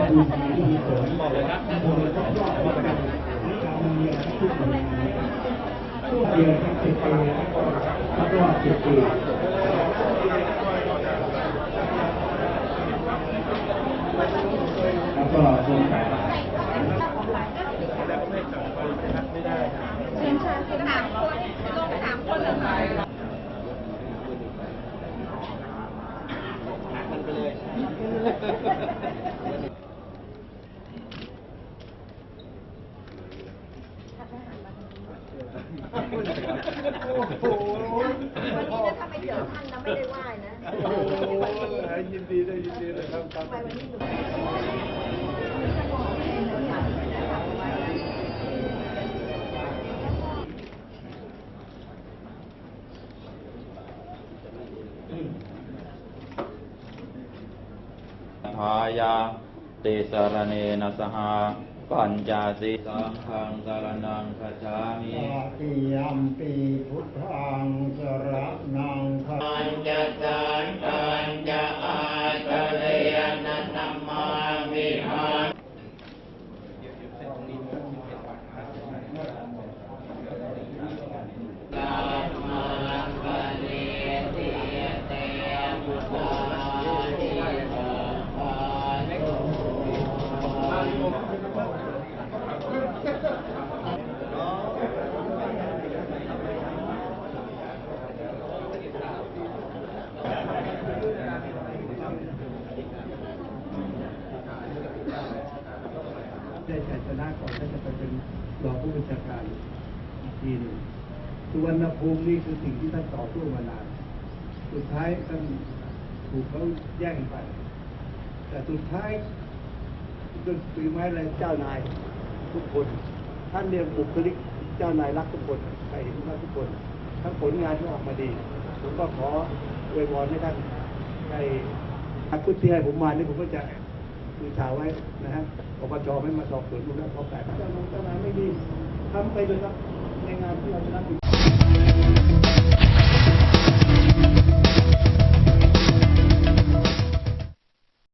แล้วก็สิบปีแล้วก็โครงการเชิญชวนสามคนลงสามคนเหรอคะ โหวันนี้นะถ้าไม่เจอท่านนะไม่ได้ไหว้นะวันนี้ยินดีเลยยินดีเลยครับครับทำไมวันนี้หนูทายาติสารเนนะสหา ปัญจสิสังฆังสารนังคัจฉามิตติยัมปีพุทธังสรนังคาปัญจสารปัญจอาตเรยนะนัมมามิหัง ได้ชัยชนะก่อนท่านจะไปเป็นรองผู้บัญชาการอีกทีหนึ่งสุวรรณภูมินี่คือสิ่งที่ท่านต่อสู้มานาน สุดท้ายท่านถูกเขาแย่งไป แต่สุดท้ายด้วยฝีไม้แรงเจ้านายทุกคน ท่านเนี่ยบุคลิกเจ้านายรักทุกคนใครเห็นว่าทุกคน ทั้งผลงานที่ออกมาดี ผมก็ขออวยพรให้ท่านได้อาคุที่ให้ผมมานี่ผมก็จะ คือข่าวไว้นะฮะปปชไม่มาสอบสวนดูแล้วพอแปดเจ้านายเจ้าที่ไม่ดีทำไปเลยครับในงานที่เราจะรับผิด